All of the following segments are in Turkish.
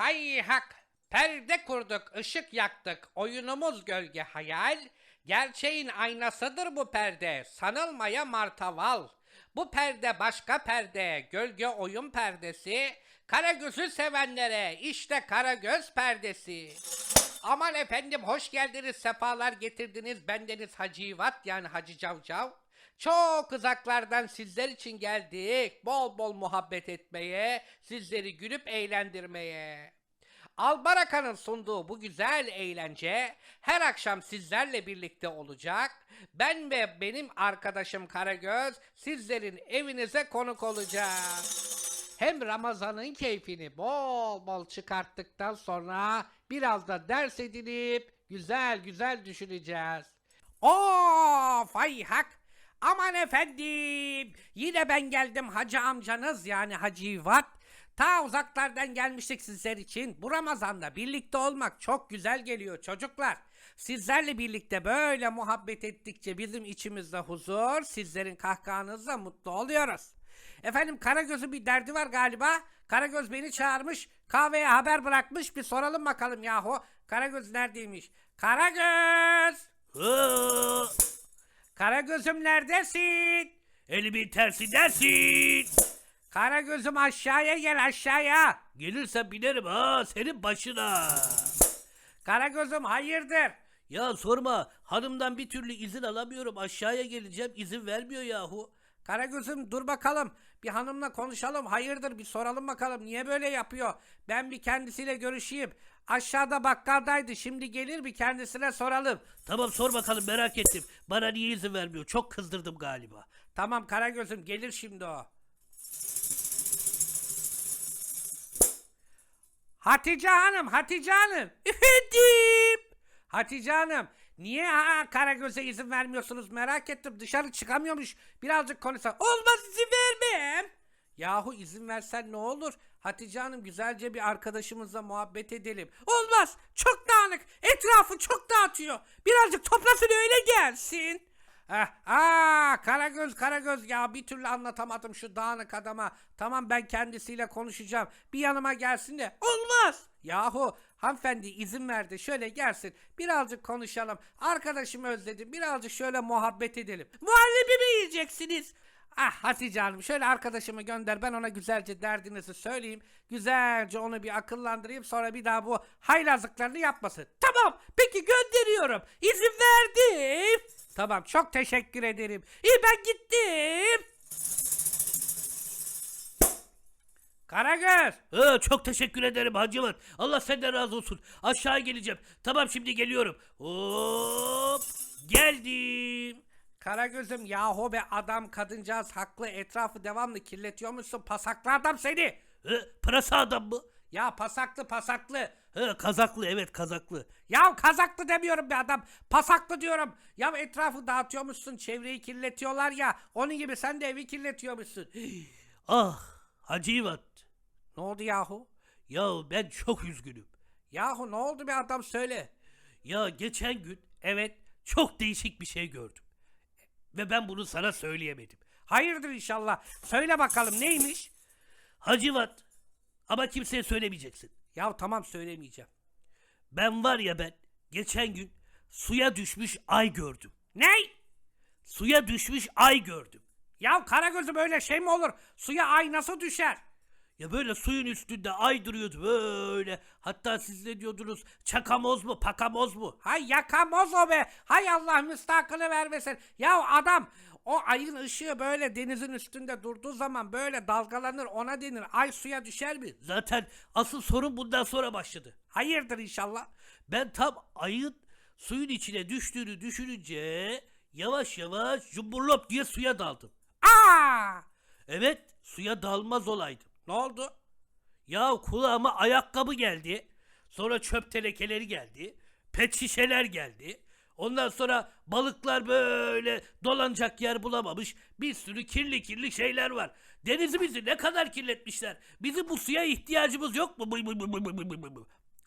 hay hak. Perde kurduk, ışık yaktık. Oyunumuz gölge hayal. Gerçeğin aynasıdır bu perde. Sanılmaya martaval. Bu perde başka perde. Gölge oyun perdesi. Karagöz'ü sevenlere işte Karagöz perdesi. Aman efendim hoş geldiniz, sefalar getirdiniz. Bendeniz Hacivat yani Hacı Cavcav. Çok uzaklardan sizler için geldik. Bol bol muhabbet etmeye, sizleri gülüp eğlendirmeye. Albaraka'nın sunduğu bu güzel eğlence her akşam sizlerle birlikte olacak. Ben ve benim arkadaşım Karagöz sizlerin evinize konuk olacağız. Hem Ramazan'ın keyfini bol bol çıkarttıktan sonra biraz da ders edinip güzel güzel düşüneceğiz. Of ay hak. Aman efendim. Yine ben geldim hacı amcanız yani Hacı İvat. Ta uzaklardan gelmiştik sizler için. Bu Ramazan'da birlikte olmak çok güzel geliyor çocuklar. Sizlerle birlikte böyle muhabbet ettikçe bizim içimizde huzur, sizlerin kahkahanızla mutlu oluyoruz. Efendim Karagöz'ün bir derdi var galiba. Karagöz beni çağırmış, kahveye haber bırakmış. Bir soralım bakalım yahu. Karagöz neredeymiş? Karagöz! Karagöz'üm neredesin? elimin tersi dersin. Karagöz'üm aşağıya gel aşağıya. Gelirsen binerim ha senin başına. Karagöz'üm hayırdır? Ya sorma hanımdan bir türlü izin alamıyorum aşağıya geleceğim izin vermiyor yahu. Karagöz'üm dur bakalım. Bir hanımla konuşalım. Hayırdır bir soralım bakalım. Niye böyle yapıyor? Ben bir kendisiyle görüşeyim. Aşağıda bakkaldaydı. Şimdi gelir bir kendisine soralım. Tamam sor bakalım merak ettim. Bana niye izin vermiyor çok kızdırdım galiba. Tamam Karagöz'üm gelir şimdi o. Hatice Hanım, Hatice Hanım. Efendim. Hatice Hanım, niye ha, Karagöz'e izin vermiyorsunuz merak ettim. Dışarı çıkamıyormuş. Birazcık konuşsa. Olmaz izin vermem. Yahu izin versen ne olur? Hatice Hanım güzelce bir arkadaşımızla muhabbet edelim. Olmaz. Çok dağınık. Etrafı çok dağıtıyor. Birazcık toplasın öyle gelsin. Heh, aa Karagöz Karagöz ya bir türlü anlatamadım şu dağınık adama. Tamam ben kendisiyle konuşacağım. Bir yanıma gelsin de. Olmaz. Yahu hanımefendi izin verdi. Şöyle gelsin. Birazcık konuşalım. Arkadaşımı özledim. Birazcık şöyle muhabbet edelim. Muhallebi mi yiyeceksiniz? Ah Hatice Hanım şöyle arkadaşımı gönder ben ona güzelce derdinizi söyleyeyim. Güzelce onu bir akıllandırayım sonra bir daha bu haylazlıklarını yapmasın. Tamam peki gönderiyorum. İzin verdim. Tamam çok teşekkür ederim. İyi ben gittim. Karagöz. Hı, çok teşekkür ederim Hacivat. Allah senden razı olsun. Aşağı geleceğim. Tamam şimdi geliyorum. Hop geldim. Karagöz'üm yahu be adam kadıncağız haklı etrafı devamlı kirletiyormuşsun pasaklı adam seni. Hı, pırasa adam mı? Ya pasaklı pasaklı. Hı, kazaklı evet kazaklı. Ya kazaklı demiyorum be adam. Pasaklı diyorum. Ya etrafı dağıtıyormuşsun. Çevreyi kirletiyorlar ya. Onun gibi sen de evi kirletiyormuşsun. Ah Hacivat. ne oldu yahu? Ya ben çok üzgünüm. Yahu ne oldu be adam söyle. Ya geçen gün evet çok değişik bir şey gördüm. Ve ben bunu sana söyleyemedim. Hayırdır inşallah. Söyle bakalım neymiş? Hacivat ama kimseye söylemeyeceksin. Ya tamam söylemeyeceğim. Ben var ya ben geçen gün suya düşmüş ay gördüm. Ney? Suya düşmüş ay gördüm. Ya Karagöz'üm öyle şey mi olur? Suya ay nasıl düşer? Ya böyle suyun üstünde ay duruyordu böyle. Hatta siz ne diyordunuz? Çakamoz mu pakamoz mu? Hay yakamoz o be. Hay Allah müstakını vermesin. Ya adam o ayın ışığı böyle denizin üstünde durduğu zaman böyle dalgalanır ona denir. Ay suya düşer mi? Zaten asıl sorun bundan sonra başladı. Hayırdır inşallah. Ben tam ayın suyun içine düştüğünü düşününce yavaş yavaş cumburlop diye suya daldım. Aa! Evet suya dalmaz olaydım. Ne oldu? Ya kulağıma ayakkabı geldi. Sonra çöp tenekeleri geldi. Pet şişeler geldi. Ondan sonra balıklar böyle dolanacak yer bulamamış. Bir sürü kirli kirli şeyler var. Denizimizi ne kadar kirletmişler. Bizim bu suya ihtiyacımız yok mu?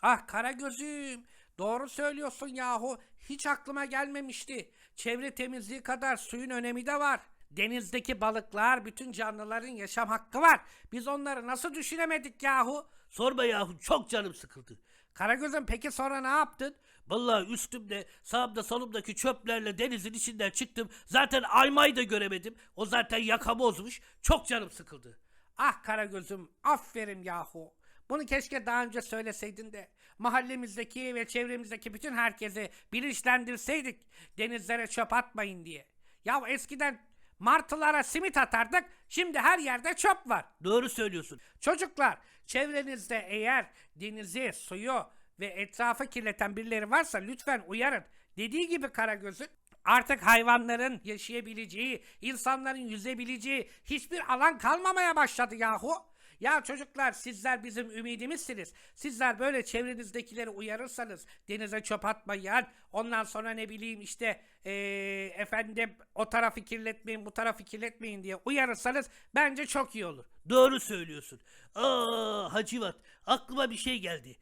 Ah Karagöz'üm. Doğru söylüyorsun yahu. Hiç aklıma gelmemişti. Çevre temizliği kadar suyun önemi de var. Denizdeki balıklar, bütün canlıların yaşam hakkı var. Biz onları nasıl düşünemedik yahu? Sorma yahu çok canım sıkıldı. Karagöz'üm peki sonra ne yaptın? Vallahi üstümde sağımda solumdaki çöplerle denizin içinden çıktım. Zaten aymayı da göremedim. O zaten yaka bozmuş. Çok canım sıkıldı. Ah Karagöz'üm aferin yahu. Bunu keşke daha önce söyleseydin de mahallemizdeki ve çevremizdeki bütün herkesi bilinçlendirseydik denizlere çöp atmayın diye. Ya eskiden martılara simit atardık şimdi her yerde çöp var. Doğru söylüyorsun. Çocuklar çevrenizde eğer denizi, suyu ve etrafı kirleten birileri varsa lütfen uyarın. Dediği gibi Karagöz'ün artık hayvanların yaşayabileceği, insanların yüzebileceği hiçbir alan kalmamaya başladı yahu. Ya çocuklar sizler bizim ümidimizsiniz. Sizler böyle çevrenizdekileri uyarırsanız denize çöp atmayın. Ondan sonra ne bileyim işte eee, efendim o tarafı kirletmeyin bu tarafı kirletmeyin diye uyarırsanız bence çok iyi olur. Doğru söylüyorsun. Aa Hacivat aklıma bir şey geldi.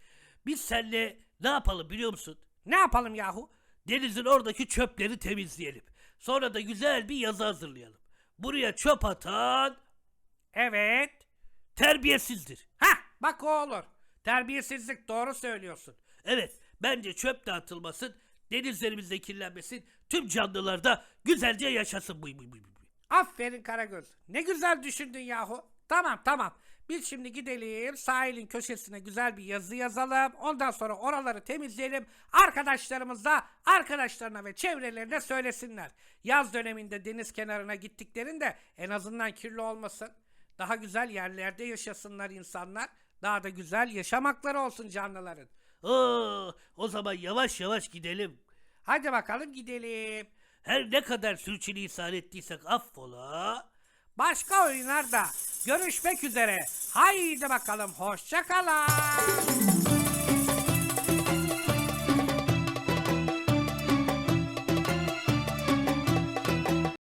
Biz seninle ne yapalım biliyor musun? Ne yapalım yahu? Denizin oradaki çöpleri temizleyelim. Sonra da güzel bir yazı hazırlayalım. Buraya çöp atan Evet. terbiyesizdir. Ha, bak o olur. Terbiyesizlik doğru söylüyorsun. Evet bence çöp dağıtılmasın, denizlerimizde kirlenmesin, tüm canlılar da güzelce yaşasın. Buy, buy, buy, buy. Aferin Karagöz. Ne güzel düşündün yahu. Tamam tamam. Biz şimdi gidelim sahilin köşesine güzel bir yazı yazalım. Ondan sonra oraları temizleyelim. Arkadaşlarımız da arkadaşlarına ve çevrelerine söylesinler. Yaz döneminde deniz kenarına gittiklerinde en azından kirli olmasın. Daha güzel yerlerde yaşasınlar insanlar. Daha da güzel yaşam hakları olsun canlıların. Aa, o zaman yavaş yavaş gidelim. Hadi bakalım gidelim. Her ne kadar sürçülisan ettiysek affola. Başka oyunlarda görüşmek üzere. Haydi bakalım hoşça kalın.